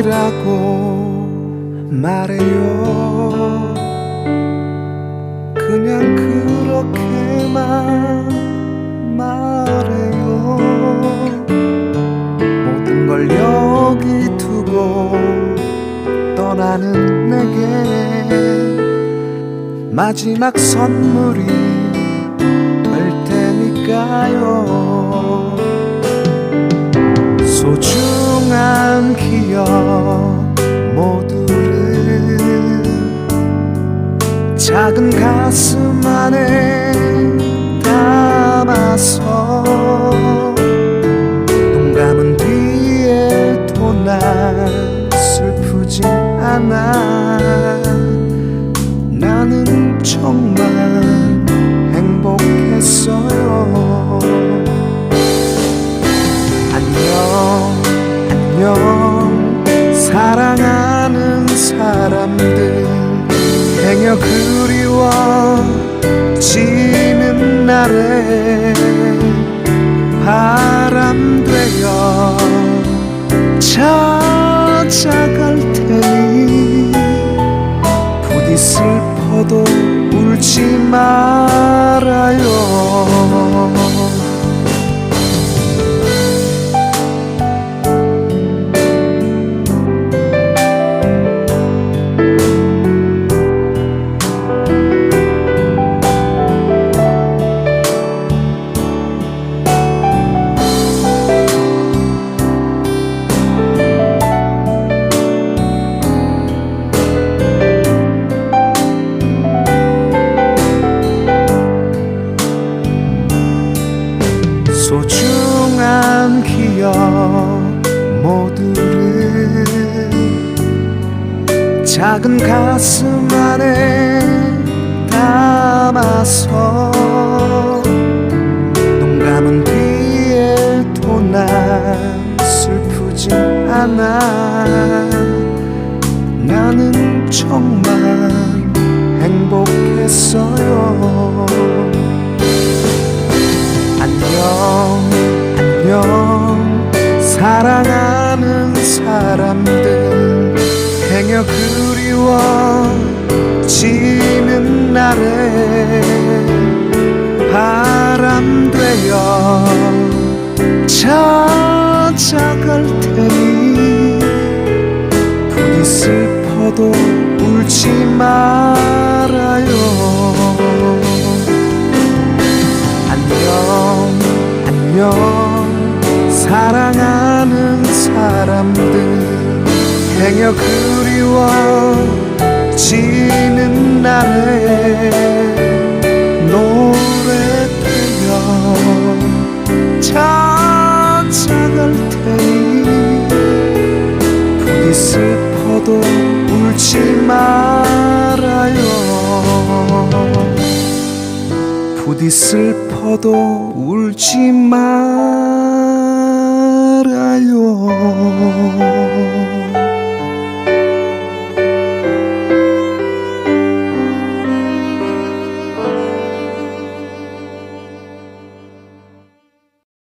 아니라고 말해요. 그냥 그렇게만 말해요. 모든 걸 여기 두고 떠나는 내게 마지막 선물이 될 테니까요 작은 가슴 안에 담아서 눈 감은 뒤에도 난 슬프지 않아. 나는 정말 행복했어요. 안녕 안녕. 사랑하는 사람들 행여 그 리워지는 날에 바람 되어 찾아갈 테니 부디 슬퍼도 울지 말아요 소중한 기억 모두를 작은 가슴 안에 담아서 눈 감은 뒤에도 난 슬프지 않아. 나는 정말 행복했어요 지는 날에 바람 되어 찾아갈 테니 부디 슬퍼도 울지 말아요. 안녕 안녕. 사랑하는 사람들 행여 그리워 지 는 날에 노래되어 찾아갈 테니 부디 슬퍼도 울지 말아요. 부디 슬퍼도 울지 마